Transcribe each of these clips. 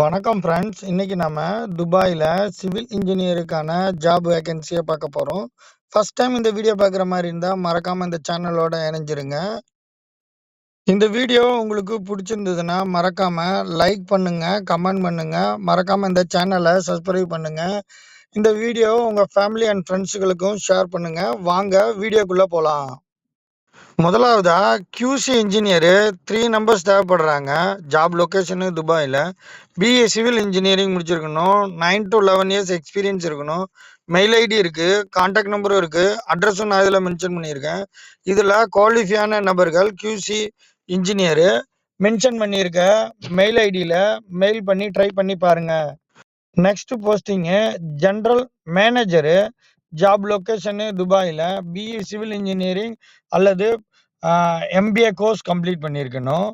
வணக்கம் ஃப்ரெண்ட்ஸ். இன்னைக்கு நம்ம துபாயில் சிவில் இன்ஜினியருக்கான ஜாப் வேகன்சியை பார்க்க போகிறோம் ஃபர்ஸ்ட் டைம் இந்த வீடியோ பார்க்குற மாதிரி இருந்தால் மறக்காமல் இந்த சேனலோட இணைஞ்சிருங்க. இந்த வீடியோ உங்களுக்கு பிடிச்சிருந்ததுன்னா மறக்காமல் லைக் பண்ணுங்கள் கமெண்ட் பண்ணுங்கள் மறக்காமல் இந்த சேனலை சப்ஸ்கிரைப் பண்ணுங்கள் இந்த வீடியோ உங்கள் ஃபேமிலி அண்ட் ஃப்ரெண்ட்ஸுகளுக்கும் ஷேர் பண்ணுங்கள் வாங்க வீடியோக்குள்ளே போகலாம் முதலாவதா கியூசி இன்ஜினியரு த்ரீ நம்பர்ஸ் தேவைப்படுறாங்க. ஜாப் லொகேஷனு துபாயில. பிஏ சிவில் இன்ஜினியரிங் முடிச்சிருக்கணும். நைன் டூ 11 இயர்ஸ் எக்ஸ்பீரியன்ஸ் இருக்கணும். மெயில் ஐடி இருக்கு. காண்டாக்ட் நம்பரும் இருக்கு. அட்ரஸும் நான் இதில் மென்ஷன் பண்ணியிருக்கேன். இதுல குவாலிஃபையான நபர்கள் கியூசி இன்ஜினியரு மென்ஷன் பண்ணியிருக்க மெயில் ஐடியில மெயில் பண்ணி ட்ரை பண்ணி பாருங்க. Next posting general manager. Job location துபாயில் பிஇ சிவில் இன்ஜினியரிங் அல்லது எம்பிஏ கோர்ஸ் கம்ப்ளீட் பண்ணியிருக்கணும்.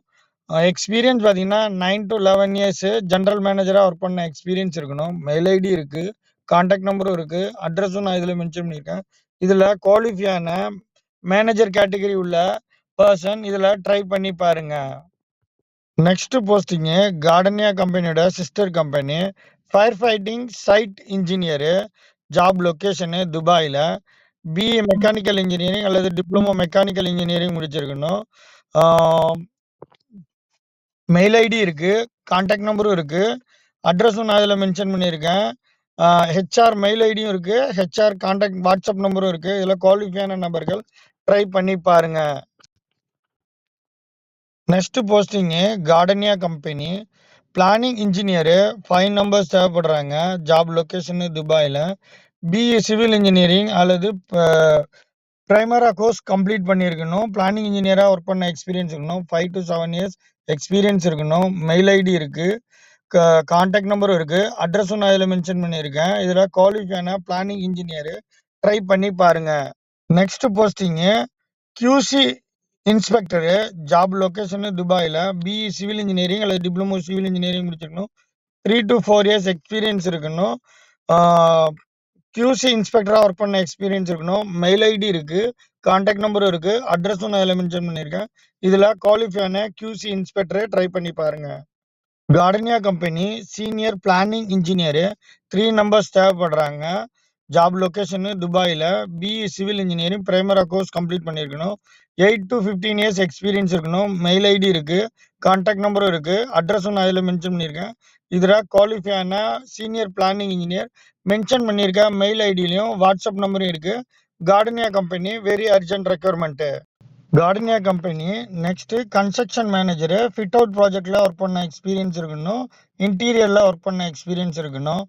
எக்ஸ்பீரியன்ஸ் பார்த்தீங்கன்னா, nine to eleven years general மேனேஜரா ஒர்க் பண்ண எக்ஸ்பீரியன்ஸ் இருக்கணும். மெயில் ஐடி இருக்கு. கான்டாக்ட் நம்பரும் இருக்கு. அட்ரஸும் நான் இதுல மென்ஷன் பண்ணியிருக்கேன். இதுல குவாலிஃபியான மேனேஜர் கேட்டகரி உள்ள பர்சன் இதுல ட்ரை பண்ணி பாருங்க. நெக்ஸ்ட் போஸ்டிங்கு கார்டனியா கம்பெனியோட sister company. Fire fighting site engineer. Job location துபாயில. பிஇ மெக்கானிக்கல் இன்ஜினியரிங் அல்லது டிப்ளமோ மெக்கானிக்கல் இன்ஜினியரிங் முடிச்சிருக்கணும். மெயில் ஐடி இருக்கு. கான்டாக்ட் நம்பரும் இருக்கு. அட்ரஸும் நான் இதுல மென்ஷன் பண்ணியிருக்கேன். ஹெச்ஆர் மெயில் ஐடியும் இருக்கு. ஹெச்ஆர் கான்டாக்ட் வாட்ஸ்அப் நம்பரும் இருக்கு. இதுல குவாலிஃபையான நபர்கள் ட்ரை பண்ணி பாருங்க. Next posting Gardenia company. Planning engineer five numbers தேவைப்படுறாங்க. Job location துபாயில் பிஇ சிவில் இன்ஜினியரிங் அல்லது ப்ரைமரா கோர்ஸ் கம்ப்ளீட் பண்ணியிருக்கணும். பிளானிங் இன்ஜினியராக ஒர்க் பண்ண எக்ஸ்பீரியன்ஸ் இருக்கணும். Five to seven years experience இருக்கணும். மெயில் ஐடி இருக்குது க கான்டாக்ட் நம்பரும் இருக்குது அட்ரஸும் நான் இதில் மென்ஷன் பண்ணியிருக்கேன். இதில் குவாலிஃபையான பிளானிங் இன்ஜினியரு ட்ரை பண்ணி பாருங்கள் next posting QC inspector. Job location துபாயில் பிஇ சிவில் இன்ஜினியரிங் அல்லது டிப்ளமோ சிவில் இன்ஜினியரிங் முடிச்சிருக்கணும். 3 டூ ஃபோர் இயர்ஸ் எக்ஸ்பீரியன்ஸ் இருக்கணும். கியூசி இன்ஸ்பெக்டராக ஒர்க் பண்ண எக்ஸ்பீரியன்ஸ் இருக்கணும். மெயில் ஐடி இருக்குது கான்டாக்ட் நம்பரும் இருக்குது அட்ரஸும் நான் இதில் மென்ஷன் பண்ணியிருக்கேன். இதில் குவாலிஃபையான கியூசி இன்ஸ்பெக்டரை ட்ரை பண்ணி பாருங்கள் Gardenia company senior planning engineer. Three numbers தேவைப்படுறாங்க. Job location துபாயில் பிஇ சிவில் இன்ஜினியரிங் பிரைமரா கோர்ஸ் கம்ப்ளீட் பண்ணியிருக்கணும். எயிட் டூ 15 இயர்ஸ் எக்ஸ்பீரியன்ஸ் இருக்கணும். மெயில் ஐடி இருக்குது கான்டாக்ட் நம்பரும் இருக்குது அட்ரஸும் நான் இதில் மென்ஷன் பண்ணியிருக்கேன். இதில் குவாலிஃபையான சீனியர் பிளானிங் இன்ஜினியர் மென்ஷன் பண்ணியிருக்கேன் மெயில் ஐடியிலையும் வாட்ஸ்அப் நம்பரும் இருக்குது Gardenia company very urgent requirement Gardenia company next construction manager. Fit out ப்ராஜெக்டில் ஒர்க் பண்ண எக்ஸ்பீரியன்ஸ் இருக்கணும். இன்டீரியரில் ஒர்க் பண்ண எக்ஸ்பீரியன்ஸ் இருக்கணும்.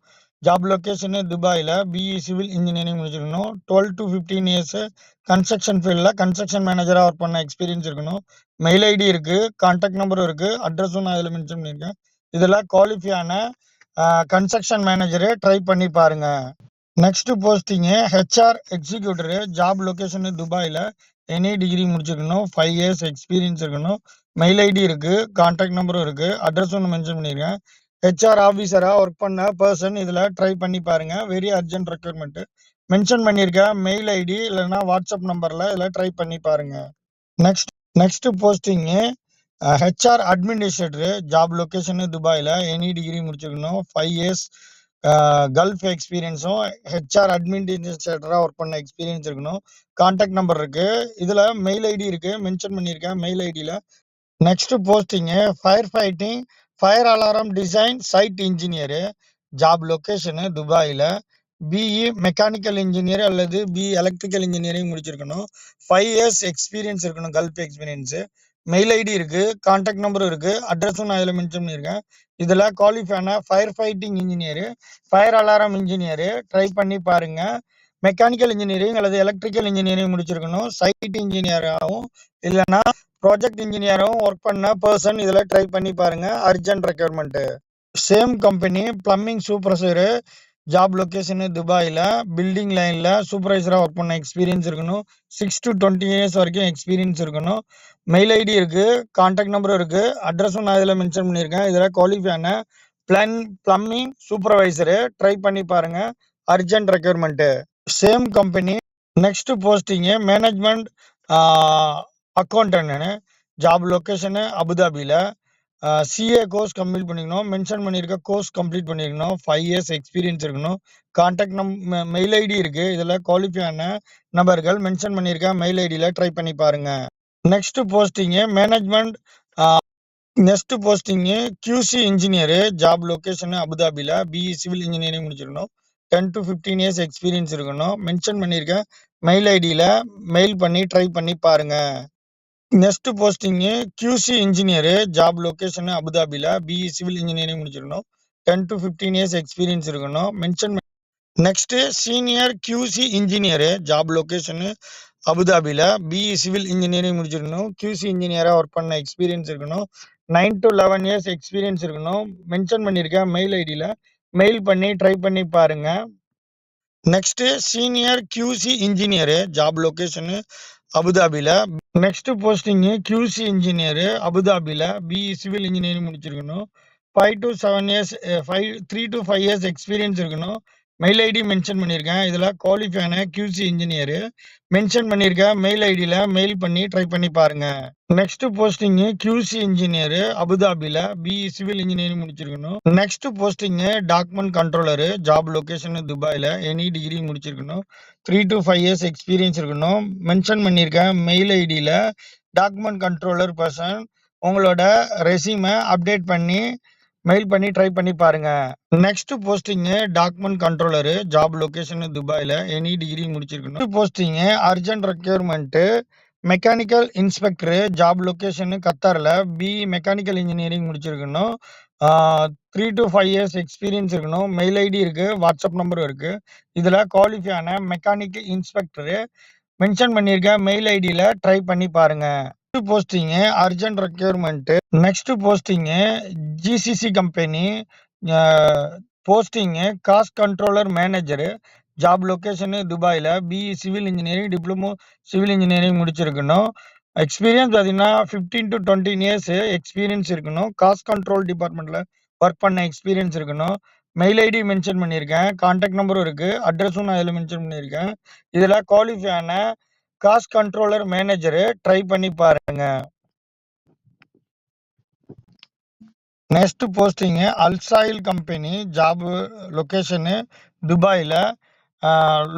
ஜாப் லொக்கேஷனு துபாயில் பிஇ சிவில் இன்ஜினியரிங் முடிச்சிருக்கணும். 12 டூ 15 இயர்ஸு கன்ஸ்ட்ரக்ஷன் ஃபீல்டில் கன்ஸ்ட்ரக்ஷன் மேனேஜராக ஒர்க் பண்ண எக்ஸ்பீரியன்ஸ் இருக்கணும். மெயில் ஐடி இருக்குது கான்டாக்ட் நம்பரும் இருக்குது அட்ரஸும் நான் இதில் மென்ஷன் பண்ணியிருக்கேன். இதெல்லாம் குவாலிஃபையான கன்ஸ்ட்ரக்ஷன் மேனேஜரு ட்ரை பண்ணி பாருங்க. Next posting HR executor job location துபாயில் எனி டிகிரி முடிச்சிருக்கணும். ஃபைவ் இயர்ஸ் எக்ஸ்பீரியன்ஸ் இருக்கணும். மெயில் ஐடி இருக்குது கான்டாக்ட் நம்பரும் இருக்குது அட்ரஸ் ஒன்று மென்ஷன் பண்ணியிருக்கேன். ஹெச்ஆர் ஆஃபீஸராக ஒர்க் பண்ண பர்சன் இதில் ட்ரை பண்ணி பாருங்க. வெரி அர்ஜென்ட் ரெக்யூர்மெண்ட்டு மென்ஷன் பண்ணியிருக்க மெயில் ஐடி இல்லைன்னா வாட்ஸ்அப் நம்பரில் இதில் ட்ரை பண்ணி பாருங்க. Next next posting HR administrator. Job location துபாயில் எனி டிகிரி முடிச்சிருக்கணும். ஃபைவ் இயர்ஸ் கல்ஃப் எக்ஸ்பீரியன்ஸும் ஹெச்ஆர் அட்மினிஸ்ட்ரேட்டராக ஒர்க் பண்ண எக்ஸ்பீரியன்ஸ் இருக்கணும். கான்டாக்ட் நம்பர் இருக்குது இதில் மெயில் ஐடி இருக்குது மென்ஷன் பண்ணியிருக்கேன் மெயில் ஐடியில் next posting fire fighting fire alarm design site engineer. Job location துபாயில. பிஇ மெக்கானிக்கல் இன்ஜினியர் அல்லது பி எலக்ட்ரிக்கல் இன்ஜினியரிங் முடிச்சிருக்கணும். ஃபைவ் இயர்ஸ் எக்ஸ்பீரியன்ஸ் இருக்கணும். Gulf experience. மெயில் ஐடி இருக்குது கான்டாக்ட் நம்பரும் இருக்கு. அட்ரஸும் நான் இதில் மென்ஷன் பண்ணியிருக்கேன். இதில் குவாலிஃபையான fire fighting engineer. Fire alarm engineer try பண்ணி பாருங்க. மெக்கானிக்கல் இன்ஜினியரிங் அல்லது எலக்ட்ரிக்கல் இன்ஜினியரிங் முடிச்சிருக்கணும். சைட் இன்ஜினியராகவும் இல்லைன்னா ப்ராஜெக்ட் இன்ஜினியரும் ஒர்க் பண்ண பர்சன் இதில் ட்ரை பண்ணி பாருங்க. Urgent requirement same company plumbing supervisor. Job location துபாயில் பில்டிங் லைனில் சூப்பர்வைசராக ஒர்க் பண்ண எக்ஸ்பீரியன்ஸ் இருக்கணும். சிக்ஸ் டு டுவெண்ட்டி இயர்ஸ் வரைக்கும் எக்ஸ்பீரியன்ஸ் இருக்கணும். மெயில் ஐடி இருக்குது கான்டாக்ட் நம்பரும் இருக்குது அட்ரஸும் நான் இதில் மென்ஷன் பண்ணியிருக்கேன். இதில் குவாலிஃபையான பிளன் பிளம்பிங் சூப்பர்வைசரு ட்ரை பண்ணி பாருங்க. Urgent requirement same company next posting management ஆ ஜாப் லொக்கேஷனு அபுதாபியில் சிஏ கோர்ஸ் கம்ப்ளீட் பண்ணிக்கணும் மென்ஷன் பண்ணியிருக்க கோர்ஸ் கம்ப்ளீட் பண்ணியிருக்கணும் ஃபைவ் இயர்ஸ் எக்ஸ்பீரியன்ஸ் இருக்கணும் கான்டாக்ட் நம் மெயில் ஐடி இருக்குது இதில் குவாலிஃபையான நபர்கள் மென்ஷன் பண்ணியிருக்க மெயில் ஐடியில் ட்ரை பண்ணி பாருங்கள் next posting management next posting QC engineer job location அபுதாபியில் பிஇ சிவில் இன்ஜினியரிங் முடிச்சிருக்கணும். Ten to fifteen years experience இருக்கணும். மென்ஷன் பண்ணியிருக்க மெயில் ஐடியில் மெயில் பண்ணி ட்ரை பண்ணி பாருங்கள் next posting QC engineer job location அபுதாபியில் பிஇ சிவில் இன்ஜினியரிங் முடிச்சிருக்கணும். Ten to fifteen years experience இருக்கணும். Mention next senior QC engineer job location அபுதாபியில் பிஇ சிவில் இன்ஜினியரிங் முடிச்சிருக்கணும். கியூசி இன்ஜினியராக ஒர்க் பண்ண எக்ஸ்பீரியன்ஸ் இருக்கணும். Nine to eleven years experience இருக்கணும். Mention பண்ணியிருக்கேன் மெயில் ஐடியில் மெயில் பண்ணி ட்ரை பண்ணி பாருங்கள் next senior QC engineer job location அபுதாபியில் நெக்ஸ்ட் போஸ்டிங்கு கியூசி இன்ஜினியரு அபுதாபியில் பிஇ சிவில் இன்ஜினியரிங் முடிச்சிருக்கணும். Five to seven years five three to five years experience இருக்கணும். மெயில் ஐடி மென்ஷன் பண்ணியிருக்கேன். இதில் குவாலிஃபைன கியூசி இன்ஜினியரு மென்ஷன் பண்ணியிருக்கேன் மெயில் ஐடியில் மெயில் பண்ணி ட்ரை பண்ணி பாருங்கள் நெக்ஸ்ட் போஸ்டிங்கு கியூசி இன்ஜினியரு அபுதாபியில் பிஇ சிவில் இன்ஜினியரிங் முடிச்சிருக்கணும். Next posting document controller job location துபாயில் எனி டிகிரி முடிச்சிருக்கணும். Three to five years experience இருக்கணும். மென்ஷன் பண்ணியிருக்கேன் மெயில் ஐடியில் டாக்குமெண்ட் கண்ட்ரோலர் பர்சன் உங்களோட ரெசியூமை அப்டேட் பண்ணி மெயில் பண்ணி ட்ரை பண்ணி பாருங்க. Next posting document controller job location துபாயில் எனி டிகிரி முடிச்சிருக்கணும். Posting urgent requirement mechanical inspector job location கத்தாரில் பி மெக்கானிக்கல் இன்ஜினியரிங் முடிச்சிருக்கணும். Three to five years experience இருக்கணும். மெயில் ஐடி இருக்கு வாட்ஸ்அப் நம்பரும் இருக்கு. இதில் குவாலிஃபையான மெக்கானிக் இன்ஸ்பெக்டரு மென்ஷன் பண்ணியிருக்க மெயில் ஐடியில் ட்ரை பண்ணி பாருங்கள் posting urgent requirement next posting GCC company posting cost controller manager job location துபாயில் BE civil engineering diploma civil engineering முடிச்சிருக்கணும். எக்ஸ்பீரியன்ஸ் பார்த்தீங்கன்னா fifteen to twenty years experience இருக்கணும். காஸ்ட் கண்ட்ரோல் டிபார்ட்மெண்ட்டில் work பண்ண எக்ஸ்பீரியன்ஸ் இருக்கணும். மெயில் ஐடி மென்ஷன் பண்ணியிருக்கேன். Contact நம்பரும் இருக்குது அட்ரஸும் நான் இதில் மென்ஷன் பண்ணியிருக்கேன். இதில் குவாலிஃபை ஆன காஸ்ட் கண்ட்ரோலர் மேனேஜரு ட்ரை பண்ணி பாருங்க. நெக்ஸ்ட் போஸ்டிங்கு அல்சாயில் கம்பெனி ஜாப் லொக்கேஷனு துபாயில்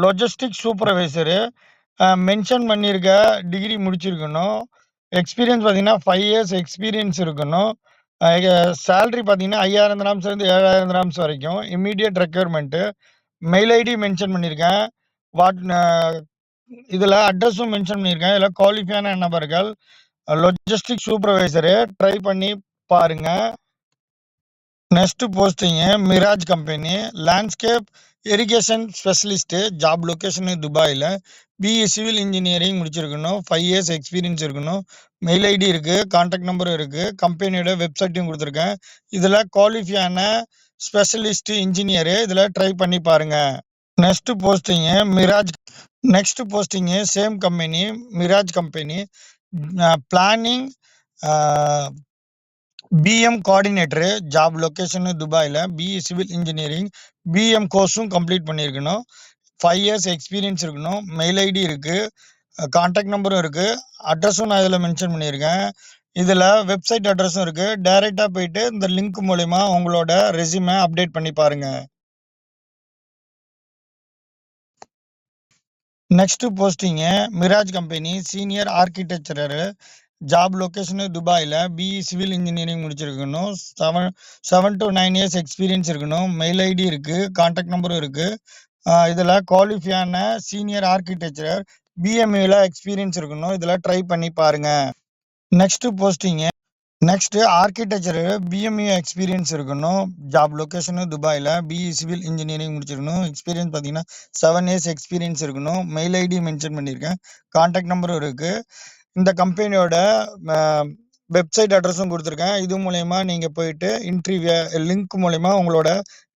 லொஜிஸ்டிக் சூப்பர்வைசரு மென்ஷன் பண்ணியிருக்க டிகிரி முடிச்சிருக்கணும். எக்ஸ்பீரியன்ஸ் பார்த்தீங்கன்னா ஃபைவ் இயர்ஸ் எக்ஸ்பீரியன்ஸ் இருக்கணும். சேலரி பார்த்தீங்கன்னா ஐயாயிரம் கிராம்ஸ்லேருந்து ஏழாயிரம் கிராம்ஸ் வரைக்கும். Immediate requirement mail ID mention பண்ணியிருக்கேன் வாட் இதில் அட்ரஸும் மென்ஷன் பண்ணியிருக்கேன். இதில் குவாலிஃபையான நபர்கள் லொஜிஸ்டிக் சூப்பர்வைசரு ட்ரை பண்ணி பாருங்க. Next posting Miraj company landscape irrigation specialist job location துபாயில் பிஇ சிவில் இன்ஜினியரிங் முடிச்சிருக்கணும். ஃபைவ் இயர்ஸ் எக்ஸ்பீரியன்ஸ் இருக்கணும். மெயில் ஐடி இருக்குது கான்டாக்ட் நம்பரும் இருக்குது கம்பெனியோட வெப்சைட்டையும் கொடுத்துருக்கேன். இதில் குவாலிஃபியான ஸ்பெஷலிஸ்ட் இன்ஜினியரு இதில் ட்ரை பண்ணி பாருங்கள் next posting Miraj next posting same company Miraj company planning PM coordinator job location துபாயில் பிஇ சிவில் இன்ஜினியரிங் பிஎம் கோர்ஸும் கம்ப்ளீட் பண்ணியிருக்கணும் ஃபைவ் இயர்ஸ் எக்ஸ்பீரியன்ஸ் இருக்கணும். மெயில் ஐடி இருக்குது கான்டாக்ட் நம்பரும் இருக்குது அட்ரஸும் நான் இதில் மென்ஷன் பண்ணியிருக்கேன். இதில் வெப்சைட் அட்ரஸும் இருக்குது டைரெக்டாக போயிட்டு இந்த லிங்க் மூலிமா உங்களோட ரெசியூமை அப்டேட் பண்ணி பாருங்கள் next posting Miraj company senior architectural job location துபாயில் பிஇ சிவில் இன்ஜினியரிங் முடிச்சிருக்கணும். Seven seven to nine years experience இருக்கணும். மெயில் ஐடி இருக்குது கான்டாக்ட் நம்பரும் இருக்குது இதில் குவாலிஃபையான சீனியர் ஆர்கிடெக்சரர் பிஎம்ஏல எக்ஸ்பீரியன்ஸ் இருக்கணும். இதில் ட்ரை பண்ணி பாருங்கள் next posting next architecture BME experience இருக்கணும். ஜாப் லொக்கேஷனு துபாயில். பிஇ சிவில் இன்ஜினியரிங் முடிச்சிருக்கணும். எக்ஸ்பீரியன்ஸ் பார்த்தீங்கன்னா செவன் இயர்ஸ் எக்ஸ்பீரியன்ஸ் இருக்கணும். மெயில் ஐடி மென்ஷன் பண்ணியிருக்கேன். காண்டாக்ட் நம்பரும் இருக்குது இந்த கம்பெனியோட வெப்சைட் அட்ரஸும் கொடுத்துருக்கேன். இது மூலயமா நீங்கள் போயிட்டு இன்டர்வியூ லிங்க் மூலயமா உங்களோட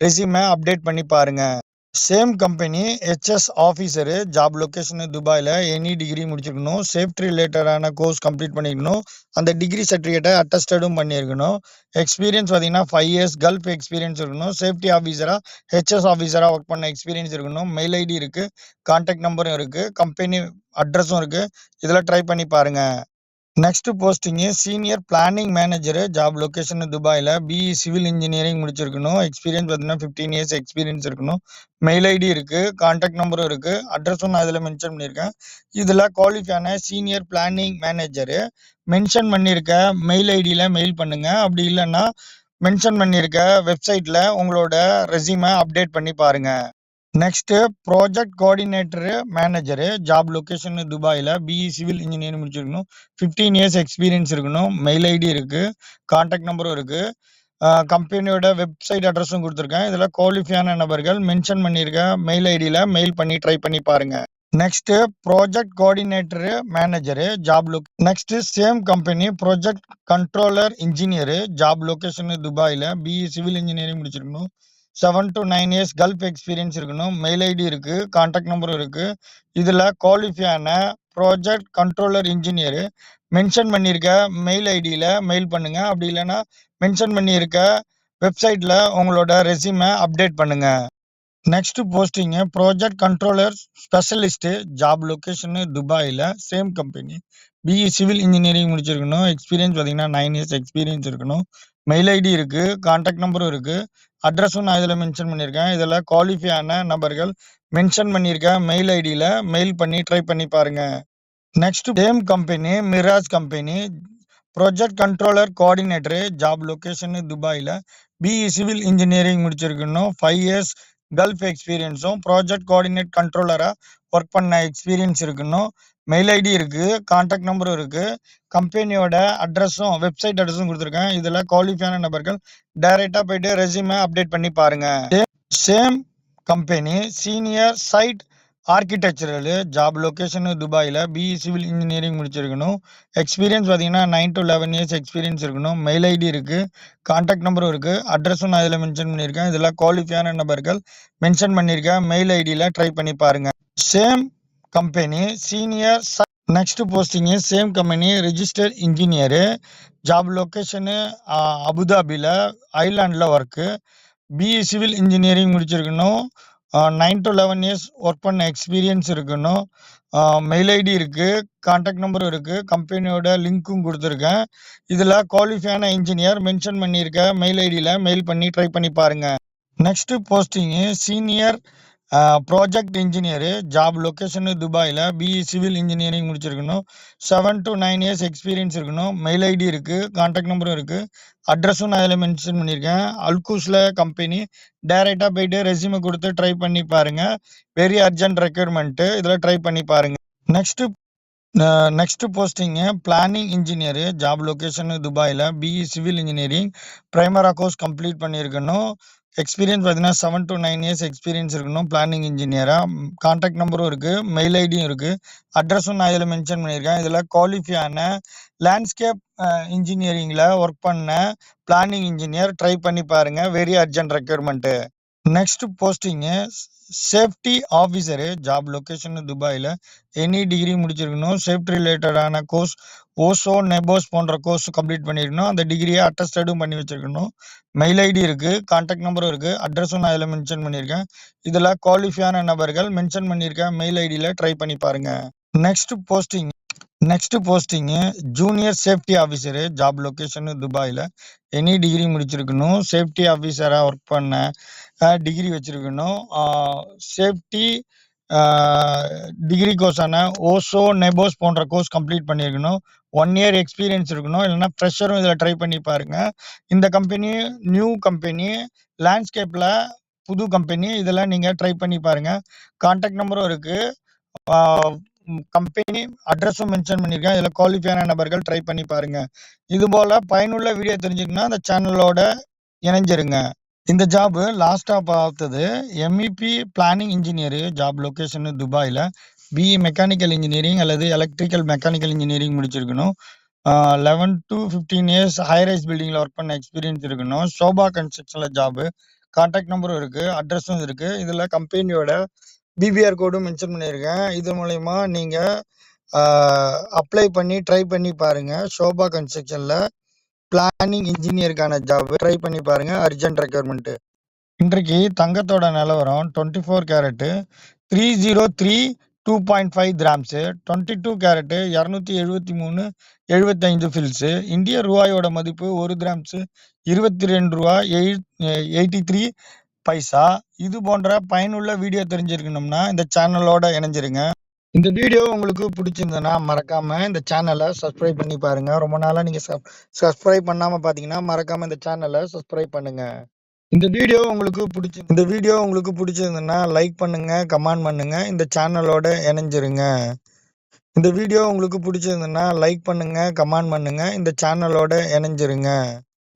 ரெசியூமை அப்டேட் பண்ணி பாருங்கள் same company HS officer job location துபாயில் எனி டிகிரி முடிச்சிருக்கணும். சேஃப்டி ரிலேட்டடான கோர்ஸ் கம்ப்ளீட் பண்ணியிருக்கணும் அந்த டிகிரி சர்டிஃபிகேட்டை அட்டஸ்டடும் பண்ணியிருக்கணும் எக்ஸ்பீரியன்ஸ் பார்த்தீங்கன்னா ஃபைவ் இயர்ஸ் கல்ஃப் எக்ஸ்பீரியன்ஸ் இருக்கணும். சேஃப்டி ஆஃபீஸராக ஹெச்எஸ் ஆஃபீஸராக ஒர்க் பண்ண எக்ஸ்பீரியன்ஸ் இருக்கணும். மெயில் ஐடி இருக்குது கான்டாக்ட் நம்பரும் இருக்குது கம்பெனி அட்ரஸும் இருக்குது இதில் ட்ரை பண்ணி பாருங்கள் next posting senior planning manager job location துபாயில் பிஇ சிவில் இன்ஜினியரிங் முடிச்சிருக்கணும். எக்ஸ்பீரியன்ஸ் பார்த்தீங்கன்னா ஃபிஃப்டீன் இயர்ஸ் எக்ஸ்பீரியன்ஸ் இருக்கணும். மெயில் ஐடி இருக்குது கான்டாக்ட் நம்பரும் இருக்குது அட்ரஸும் நான் இதில் மென்ஷன் பண்ணியிருக்கேன். இதில் குவாலிஃபையான சீனியர் பிளானிங் மேனேஜரு மென்ஷன் பண்ணியிருக்க மெயில் ஐடியில் மெயில் பண்ணுங்கள் அப்படி இல்லைன்னா மென்ஷன் பண்ணியிருக்க வெப்சைட்டில் உங்களோட ரெசியூமை அப்டேட் பண்ணி பாருங்கள் next project coordinator manager job location துபாயில் பிஇ சிவில் இன்ஜினியரிங் முடிச்சிருக்கணும். ஃபிஃப்டீன் இயர்ஸ் எக்ஸ்பீரியன்ஸ் இருக்கணும். மெயில் ஐடி இருக்குது கான்டாக்ட் நம்பரும் இருக்குது கம்பெனியோட வெப்சைட் அட்ரஸும் கொடுத்துருக்கேன். இதில் குவாலிஃபையான நபர்கள் மென்ஷன் பண்ணியிருக்கேன் மெயில் ஐடியில் மெயில் பண்ணி ட்ரை பண்ணி பாருங்கள் next project coordinator manager job lock next same company project controller engineer job location துபாயில் பிஇ சிவில் இன்ஜினியரிங் முடிச்சிருக்கணும். Seven to nine years Gulf experience இருக்கணும். மெயில் ஐடி இருக்குது கான்டாக்ட் நம்பரும் இருக்குது இதில் குவாலிஃபையான ப்ராஜெக்ட் கண்ட்ரோலர் இன்ஜினியரு மென்ஷன் பண்ணியிருக்க மெயில் ஐடியில் மெயில் பண்ணுங்கள் அப்படி இல்லைன்னா மென்ஷன் பண்ணியிருக்க வெப்சைட்டில் உங்களோட ரெசியூமை அப்டேட் பண்ணுங்கள் next posting project controller specialist job location துபாயில் same company BE civil engineering முடிச்சிருக்கணும். எக்ஸ்பீரியன்ஸ் பார்த்தீங்கன்னா நைன் இயர்ஸ் எக்ஸ்பீரியன்ஸ் இருக்கணும். மெயில் ஐடி இருக்குது கான்டாக்ட் நம்பரும் இருக்குது அட்ரஸும் நான் இதில் மென்ஷன் பண்ணியிருக்கேன். இதில் குவாலிஃபையான நபர்கள் மென்ஷன் பண்ணியிருக்கேன் மெயில் ஐடியில் மெயில் பண்ணி ட்ரை பண்ணி பாருங்கள் next same company Miraj company project controller coordinator job location துபாயில் பிஇ சிவில் இன்ஜினியரிங் முடிச்சிருக்கணும். ஃபைவ் இயர்ஸ் கல்ஃப் எக்ஸ்பீரியன்ஸும் ப்ராஜெக்ட் கோஆர்டினேட் கண்ட்ரோலராக ஒர்க் பண்ண எக்ஸ்பீரியன்ஸ் இருக்கணும் மெயில் ஐடி இருக்குது கான்டாக்ட் நம்பரும் இருக்குது கம்பெனியோட அட்ரஸும் வெப்சைட் அட்ரஸும் கொடுத்துருக்கேன். இதில் குவாலிஃபையான நபர்கள் டைரெக்டாக போயிட்டு ரெசியூமை அப்டேட் பண்ணி பாருங்கள் same company senior site architectural job location துபாயில் பிஇ சிவில் இன்ஜினியரிங் முடிச்சிருக்கணும். எக்ஸ்பீரியன்ஸ் பார்த்தீங்கன்னா nine to eleven years experience இருக்கணும். மெயில் ஐடி இருக்குது காண்டாக்ட் நம்பரும் இருக்குது அட்ரஸும் நான் இதில் மென்ஷன் பண்ணியிருக்கேன். இதில் குவாலிஃபையான நபர்கள் மென்ஷன் பண்ணியிருக்கேன். மெயில் ஐடியில் ட்ரை பண்ணி பாருங்கள் same company senior next posting same company register engineer job location அபுதாபியில் ஐலாண்டில் ஒர்க்கு பிஇ சிவில் இன்ஜினியரிங் முடிச்சிருக்கணும். Nine to eleven years work பண்ண எக்ஸ்பீரியன்ஸ் இருக்கணும் மெயில் ஐடி இருக்குது கான்டாக்ட் நம்பரும் இருக்குது கம்பெனியோட லிங்க்கும் கொடுத்துருக்கேன். இதில் குவாலிஃபையான இன்ஜினியர் மென்ஷன் பண்ணியிருக்க மெயில் ஐடியில் மெயில் பண்ணி ட்ரை பண்ணி பாருங்கள் next posting senior project engineer job location துபாயில் பிஇ சிவில் இன்ஜினியரிங் முடிச்சிருக்கணும். Seven to nine years experience இருக்கணும். மெயில் ஐடி இருக்குது கான்டாக்ட் நம்பரும் இருக்குது அட்ரஸும் நான் அதில் மென்ஷன் பண்ணியிருக்கேன். அல்கூஸில் கம்பெனி டைரெக்டாக போயிட்டு ரெசியூமை கொடுத்து ட்ரை பண்ணி பாருங்கள் வெரி அர்ஜென்ட் ரெக்யூர்மெண்ட்டு இதில் ட்ரை பண்ணி பாருங்கள் next next posting planning engineer job location துபாயில் பிஇ சிவில் இன்ஜினியரிங் ப்ரைமரா கோர்ஸ் கம்ப்ளீட் பண்ணியிருக்கணும். எக்ஸ்பீரியன்ஸ் பார்த்தீங்கன்னா seven to nine years experience இருக்கணும். பிளானிங் இன்ஜினியராக கான்டாக்ட் நம்பரும் இருக்குது மெயில் ஐடியும் இருக்குது அட்ரஸும் நான் இதில் மென்ஷன் பண்ணியிருக்கேன். இதில் குவாலிஃபையான லேண்ட்ஸ்கேப் இன்ஜினியரிங்கில் ஒர்க் பண்ண பிளானிங் இன்ஜினியர் ட்ரை பண்ணி பாருங்கள் very urgent requirement next posting safety officer job location துபாயில் எனி டிகிரி முடிச்சிருக்கணும். சேஃப்டி ரிலேட்டடான கோர்ஸ் ஓசோன் நெபோஸ் போன்ற கோர்ஸ் கம்ப்ளீட் பண்ணியிருக்கணும் அந்த டிகிரியை அட்டஸ்டடும் பண்ணி வச்சிருக்கணும். மெயில் ஐடி இருக்குது கான்டாக்ட் நம்பரும் இருக்குது அட்ரஸும் நான் இதில் மென்ஷன் பண்ணியிருக்கேன் இதில் குவாலிஃபையான நபர்கள் மென்ஷன் பண்ணியிருக்கேன் மெயில் ஐடியில் ட்ரை பண்ணி பாருங்கள் next posting next posting junior safety officer job location துபாயில். எனி டிகிரி முடிச்சிருக்கணும். சேஃப்டி ஆஃபீஸராக ஒர்க் பண்ண டிகிரி வச்சுருக்கணும். சேஃப்டி டிகிரி கோர்ஸான ஓசோ நெபோஸ் போன்ற கோர்ஸ் கம்ப்ளீட் பண்ணியிருக்கணும். ஒன் இயர் எக்ஸ்பீரியன்ஸ் இருக்கணும். இல்லைன்னா ஃப்ரெஷரும் இதில் ட்ரை பண்ணி பாருங்கள் இந்த கம்பெனி நியூ கம்பெனி லேண்ட்ஸ்கேப்பில் புது கம்பெனி இதெல்லாம் நீங்கள் ட்ரை பண்ணி பாருங்கள் கான்டாக்ட் நம்பரும் இருக்குது கம்பெனி அட்ரஸும் மென்ஷன் பண்ணியிருக்கேன். இதில் குவாலிஃபையான நபர்கள் ட்ரை பண்ணி பாருங்கள் இது போல் பயனுள்ள வீடியோ தெரிஞ்சுக்கணும்னா அந்த சேனலோட இணைஞ்சிருங்க. இந்த ஜாப் லாஸ்ட்டாக பார்த்தது MEP planning engineer job location துபாயில். பிஇ மெக்கானிக்கல் இன்ஜினியரிங் அல்லது எலக்ட்ரிக்கல் மெக்கானிக்கல் இன்ஜினியரிங் முடிச்சிருக்கணும். Eleven to fifteen years high rise பில்டிங்கில் ஒர்க் பண்ண எக்ஸ்பீரியன்ஸ் இருக்கணும். ஷோபா கன்ஸ்ட்ரக்ஷனில் ஜாபு கான்டாக்ட் நம்பரும் இருக்குது அட்ரஸும் இருக்குது இதில் கம்பெனியோட பிபிஆர் கோடும் மென்ஷன் பண்ணியிருக்கேன். இது மூலயமா நீங்கள் அப்ளை பண்ணி ட்ரை பண்ணி பாருங்கள் ஷோபா கன்ஸ்ட்ரக்ஷனில் பிளானிங் இன்ஜினியருக்கான ஜாப் ட்ரை பண்ணி பாருங்கள் அர்ஜென்ட் ரெக்யர்மெண்ட்டு இன்றைக்கு தங்கத்தோட நிலவரம் twenty four carat three zero three two point five grams twenty two carat இரநூத்தி எழுபத்தி மூணு எழுபத்தைந்து ஃபில்ஸு இந்திய ரூபாயோட மதிப்பு ஒரு கிராம்ஸு இருபத்தி ரெண்டு ரூபா எயிட் எயிட்டி த்ரீ பைசா இது போன்ற பயனுள்ள வீடியோ தெரிஞ்சிருக்கணும்னா இந்த சேனலோட இணைஞ்சிருங்க. இந்த வீடியோ உங்களுக்கு பிடிச்சிருந்ததுன்னா மறக்காம இந்த சேனலை சப்ஸ்கிரைப் பண்ணி பாருங்க. ரொம்ப நாளா நீங்க சப்ஸ்கிரைப் பண்ணாம பாத்தீங்கன்னா மறக்காம இந்த சேனலை சப்ஸ்கிரைப் பண்ணுங்க. இந்த வீடியோ உங்களுக்கு பிடிச்சி இந்த வீடியோ உங்களுக்கு பிடிச்சிருந்ததுன்னா லைக் பண்ணுங்க கமெண்ட் பண்ணுங்க. இந்த சேனலோட இணைஞ்சிருங்க. இந்த வீடியோ உங்களுக்கு பிடிச்சிருந்ததுன்னா லைக் பண்ணுங்க கமெண்ட் பண்ணுங்க. இந்த சேனலோட இணைஞ்சிருங்க.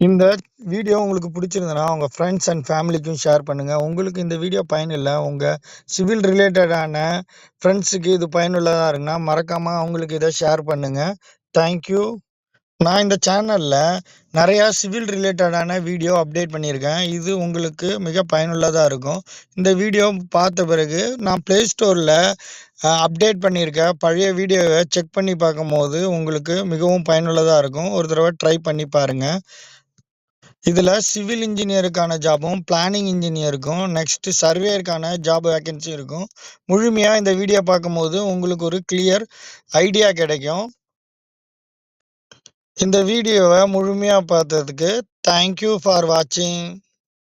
இந்த வீடியோ உங்களுக்கு பிடிச்சிருந்தனா உங்கள் ஃப்ரெண்ட்ஸ் அண்ட் ஃபேமிலிக்கும் ஷேர் பண்ணுங்கள் உங்களுக்கு இந்த வீடியோ பயனில்லை உங்கள் சிவில் ரிலேட்டடான ஃப்ரெண்ட்ஸுக்கு இது பயனுள்ளதாக இருக்குன்னா மறக்காமல் அவங்களுக்கு இதை ஷேர் பண்ணுங்கள் தேங்க்யூ நான் இந்த சேனலில் நிறையா சிவில் ரிலேட்டடான வீடியோ அப்டேட் பண்ணியிருக்கேன். இது உங்களுக்கு மிக பயனுள்ளதாக இருக்கும். இந்த வீடியோ பார்த்த பிறகு நான் ப்ளே ஸ்டோரில் அப்டேட் பண்ணியிருக்க பழைய வீடியோவை செக் பண்ணி பார்க்கும்போது உங்களுக்கு மிகவும் பயனுள்ளதாக இருக்கும். ஒரு தடவை ட்ரை பண்ணி பாருங்கள் இதில் சிவில் இன்ஜினியருக்கான ஜாபும் பிளானிங் இன்ஜினியருக்கும் நெக்ஸ்ட் சர்வேயருக்கான ஜாப் வேகன்சி இருக்கும். முழுமையாக இந்த வீடியோ பார்க்கும்போது உங்களுக்கு ஒரு கிளியர் ஐடியா கிடைக்கும். இந்த வீடியோவை முழுமையாக பார்த்ததுக்கு தேங்க்யூ ஃபார் வாட்சிங்